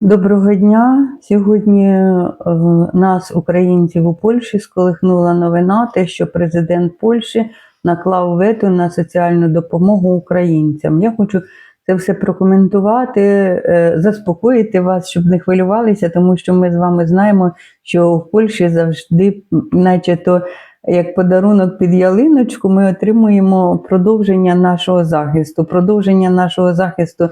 Доброго дня. Сьогодні е, нас, українців у Польщі, сколихнула новина, те, що президент Польщі наклав вето на соціальну допомогу українцям. Я хочу це все прокоментувати, е, заспокоїти вас, щоб не хвилювалися, тому що ми з вами знаємо, що в Польщі завжди, наче-то, як подарунок під ялиночку, ми отримуємо продовження нашого захисту. Продовження нашого захисту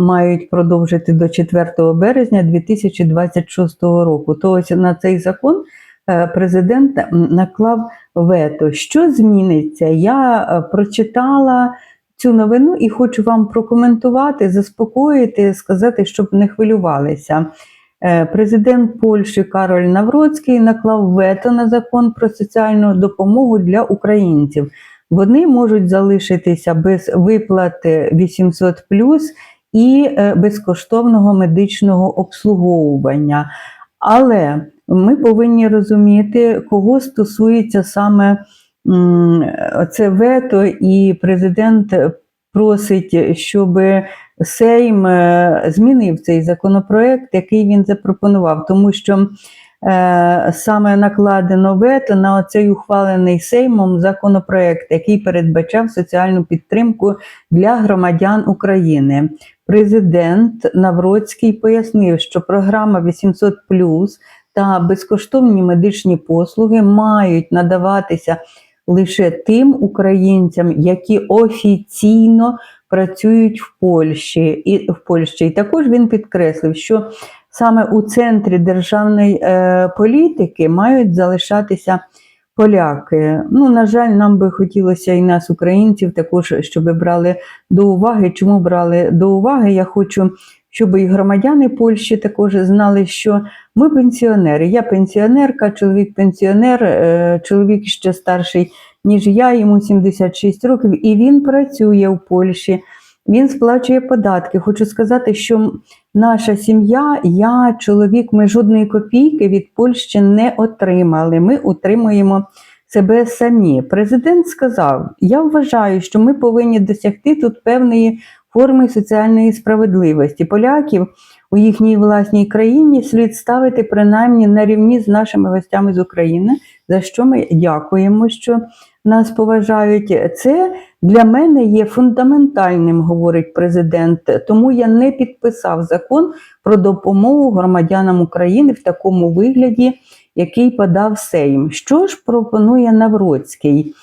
мають продовжити до 4 березня 2026 року. То ось на цей закон е, президент наклав вето. Що зміниться? Я е, прочитала цю новину і хочу вам прокоментувати, заспокоїти, сказати, щоб не хвилювалися. Е, Президент Польщі Кароль Навроцький наклав вето на закон про соціальну допомогу для українців. Вони можуть залишитися без виплати 800 і е, безкоштовного медичного обслуговування. Але ми повинні розуміти, кого стосується саме це вето, і президент просить, щоб Сейм е, змінив цей законопроект, який він запропонував, тому що саме накладено вето на цей ухвалений Сеймом законопроект, який передбачав соціальну підтримку для громадян України. Президент Навроцький пояснив, що програма 800 та безкоштовні медичні послуги мають надаватися лише тим українцям, які офіційно працюють в Польщі і в Польщі. І також він підкреслив, що саме у центрі державної е, політики мають залишатися поляки. Ну, на жаль, нам би хотілося і нас, українців, також щоб брали до уваги. Чому брали до уваги? Я хочу, щоб і громадяни Польщі також знали, що ми пенсіонери. Я пенсіонерка, чоловік пенсіонер, е, чоловік ще старший, ніж я, йому 76 років, і він працює в Польщі. Він сплачує податки. Хочу сказати, що наша сім'я, я, чоловік, ми жодної копійки від Польщі не отримали. Ми утримуємо себе самі. Президент сказав: я вважаю, що ми повинні досягти тут певної форми соціальної справедливості. Поляків у їхній власній країні слід ставити принаймні на рівні з нашими гостями з України, за що ми дякуємо, що нас поважають. Це для мене є фундаментальним, говорить президент. Тому я не підписав закон про допомогу громадянам України в такому вигляді, який подав Сейм. Що ж пропонує Навроцький?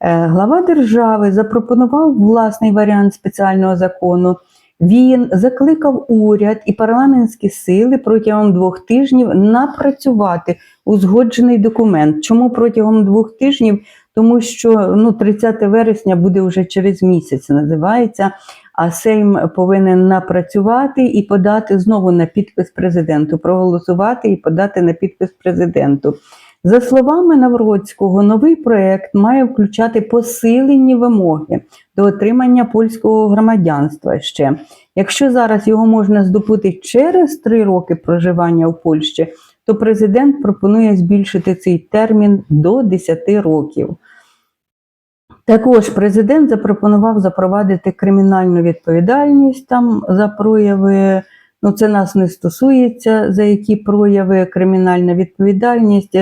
Е, Глава держави запропонував власний варіант спеціального закону. Він закликав уряд і парламентські сили протягом двох тижнів напрацювати узгоджений документ. Чому протягом двох тижнів? Тому що ну, 30 вересня буде вже через місяць, називається. А Сейм повинен напрацювати і подати знову на підпис президенту, проголосувати і подати на підпис президенту. За словами Навроцького, новий проект має включати посилені вимоги до отримання польського громадянства ще. Якщо зараз його можна здобути через три роки проживання в Польщі, то президент пропонує збільшити цей термін до 10 років. Також президент запропонував запровадити кримінальну відповідальність там за прояви. Ну, це нас не стосується, за які прояви кримінальна відповідальність,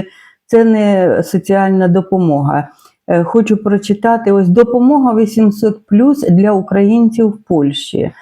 це не соціальна допомога. Е, Хочу прочитати ось допомога 800 для українців в Польщі.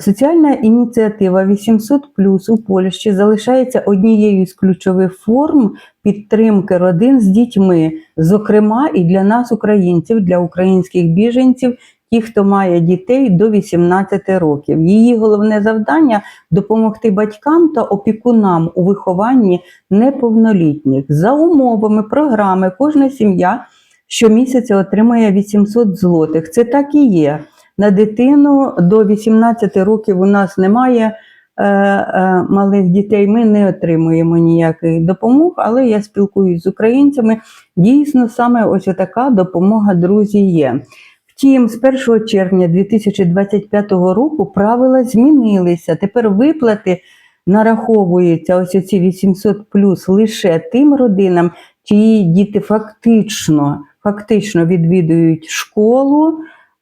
Соціальна ініціатива 800 у Польщі залишається однією з ключових форм підтримки родин з дітьми, зокрема і для нас, українців, для українських біженців, ті, хто має дітей до 18 років. Її головне завдання допомогти батькам та опікунам у вихованні неповнолітніх. За умовами програми кожна сім'я щомісяця отримує 800 злотих. Це так і є. На дитину до 18 років у нас немає е, е, малих дітей, ми не отримуємо ніяких допомог, але я спілкуюсь з українцями. Дійсно, саме ось така допомога, друзі, є. Втім, з 1 червня 2025 року правила змінилися. Тепер виплати нараховуються ось ці 800 плюс лише тим родинам, чиї діти фактично, фактично відвідують школу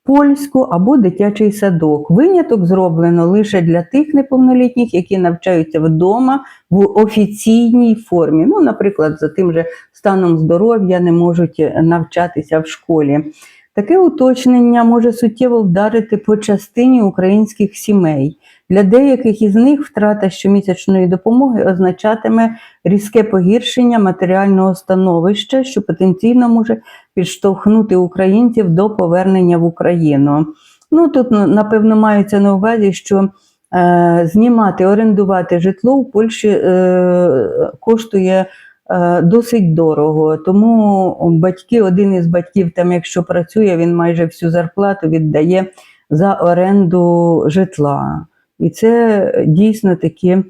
польську або дитячий садок. Виняток зроблено лише для тих неповнолітніх, які навчаються вдома в офіційній формі. Ну, наприклад, за тим же станом здоров'я не можуть навчатися в школі. Таке уточнення може суттєво вдарити по частині українських сімей. Для деяких із них втрата щомісячної допомоги означатиме різке погіршення матеріального становища, що потенційно може підштовхнути українців до повернення в Україну. Ну тут напевно мається на увазі, що е, знімати, орендувати житло в Польщі е, коштує е, досить дорого. Тому батьки, один із батьків, там, якщо працює, він майже всю зарплату віддає за оренду житла. І це дійсно таки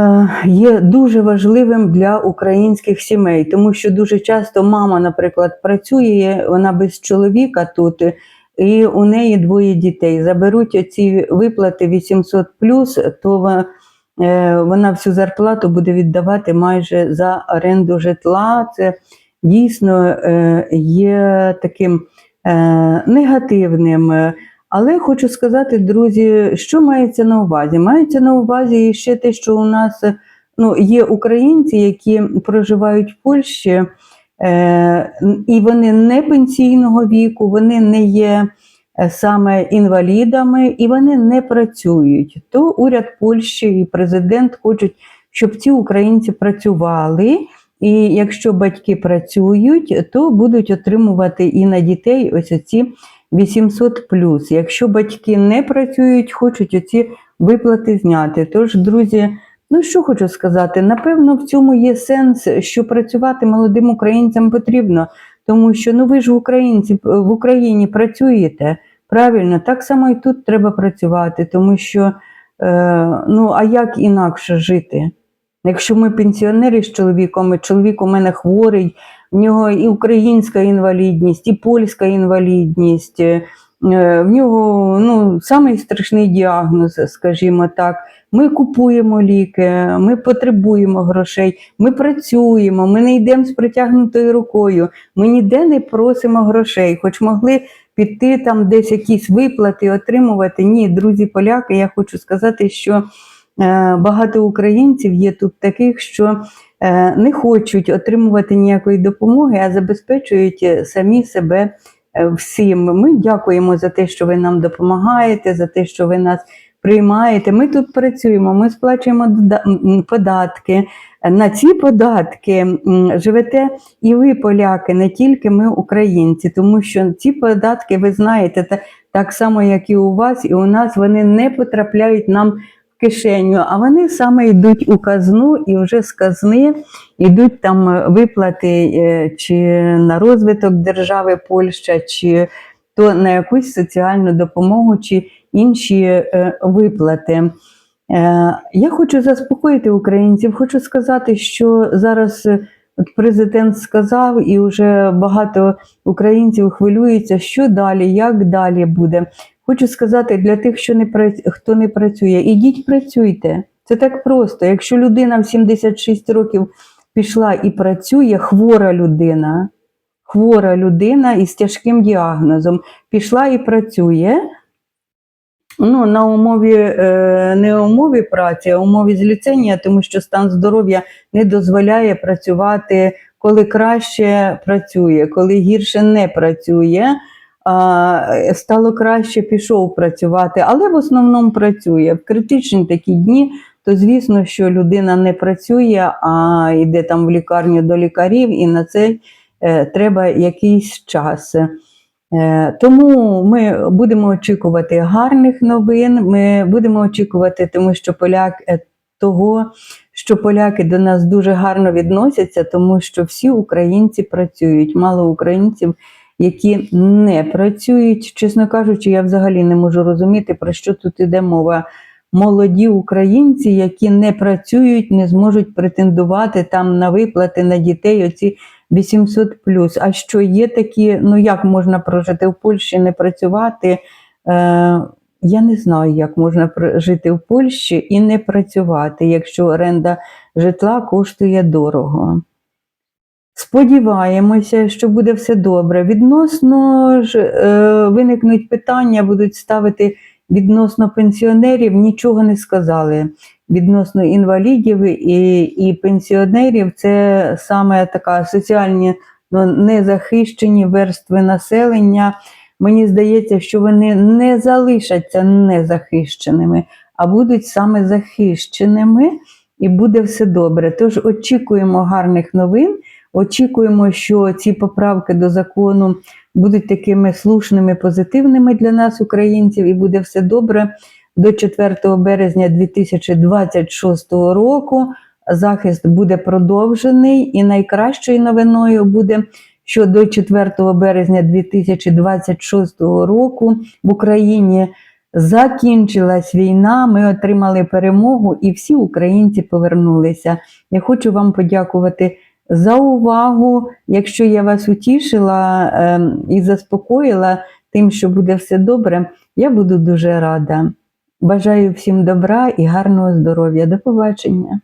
е, є дуже важливим для українських сімей, тому що дуже часто мама, наприклад, працює, вона без чоловіка тут, і у неї двоє дітей. Заберуть оці виплати 800 то вона- е, всю зарплату буде віддавати майже за оренду житла. Це дійсно е, є таким е, негативним. Але хочу сказати, друзі, що мається на увазі? Мається на увазі ще те, що у нас ну, є українці, які проживають в Польщі, е, і вони не пенсійного віку, вони не є е, саме інвалідами, і вони не працюють. То уряд Польщі і президент хочуть, щоб ці українці працювали. І якщо батьки працюють, то будуть отримувати і на дітей ось оці 800 Якщо батьки не працюють, хочуть оці виплати зняти. Тож, друзі, ну що хочу сказати, напевно, в цьому є сенс, що працювати молодим українцям потрібно, тому що ну ви ж в українці в Україні працюєте. Правильно, так само і тут треба працювати, тому що е, ну а як інакше жити? Якщо ми пенсіонери з чоловіком, і чоловік у мене хворий, в нього і українська інвалідність, і польська інвалідність, е, в нього ну, самий страшний діагноз, скажімо так. Ми купуємо ліки, ми потребуємо грошей, ми працюємо, ми не йдемо з протягнутою рукою, ми ніде не просимо грошей, хоч могли піти там десь якісь виплати, отримувати. Ні, друзі поляки, я хочу сказати, що е, багато українців є тут таких, що е, не хочуть отримувати ніякої допомоги, а забезпечують е, самі себе е, всім. Ми дякуємо за те, що ви нам допомагаєте, за те, що ви нас приймаєте. Ми тут працюємо, ми сплачуємо податки. На ці податки живете і ви, поляки, не тільки ми, українці, тому що ці податки, ви знаєте, так само, як і у вас, і у нас вони не потрапляють нам кишеню, а вони саме йдуть у казну, і вже з казни йдуть там виплати е, чи на розвиток держави Польща, чи то на якусь соціальну допомогу, чи інші е, виплати. Е, Я хочу заспокоїти українців, хочу сказати, що зараз от президент сказав, і вже багато українців хвилюються, що далі, як далі буде. Хочу сказати для тих, що не хто не працює, ідіть працюйте. Це так просто. Якщо людина в 76 років пішла і працює, хвора людина, хвора людина із тяжким діагнозом, пішла і працює. Ну, на умові е, не умові праці, а умові зліцення, тому що стан здоров'я не дозволяє працювати, коли краще працює, коли гірше не працює. Е, стало краще, пішов працювати, але в основному працює. В критичні такі дні, то звісно, що людина не працює, а йде там в лікарню до лікарів, і на це е, треба якийсь час. Е, Тому ми будемо очікувати гарних новин. Ми будемо очікувати, тому що поляк того, що поляки до нас дуже гарно відносяться, тому що всі українці працюють. Мало українців, які не працюють. Чесно кажучи, я взагалі не можу розуміти, про що тут іде мова. Молоді українці, які не працюють, не зможуть претендувати там на виплати на дітей. Оці 800 А що є такі, ну як можна прожити в Польщі, не працювати? Е, я не знаю, як можна жити в Польщі і не працювати, якщо оренда житла коштує дорого. Сподіваємося, що буде все добре. Відносно ж е, виникнуть питання, будуть ставити відносно пенсіонерів, нічого не сказали. Відносно інвалідів і, і пенсіонерів, це саме така соціальні ну, незахищені верстви населення. Мені здається, що вони не залишаться незахищеними, а будуть саме захищеними, і буде все добре. Тож очікуємо гарних новин. Очікуємо, що ці поправки до закону будуть такими слушними, позитивними для нас, українців, і буде все добре. До 4 березня 2026 року захист буде продовжений, і найкращою новиною буде, що до 4 березня 2026 року в Україні закінчилась війна, ми отримали перемогу, і всі українці повернулися. Я хочу вам подякувати за увагу. Якщо я вас утішила ем, і заспокоїла тим, що буде все добре, я буду дуже рада. Бажаю всім добра і гарного здоров'я. До побачення.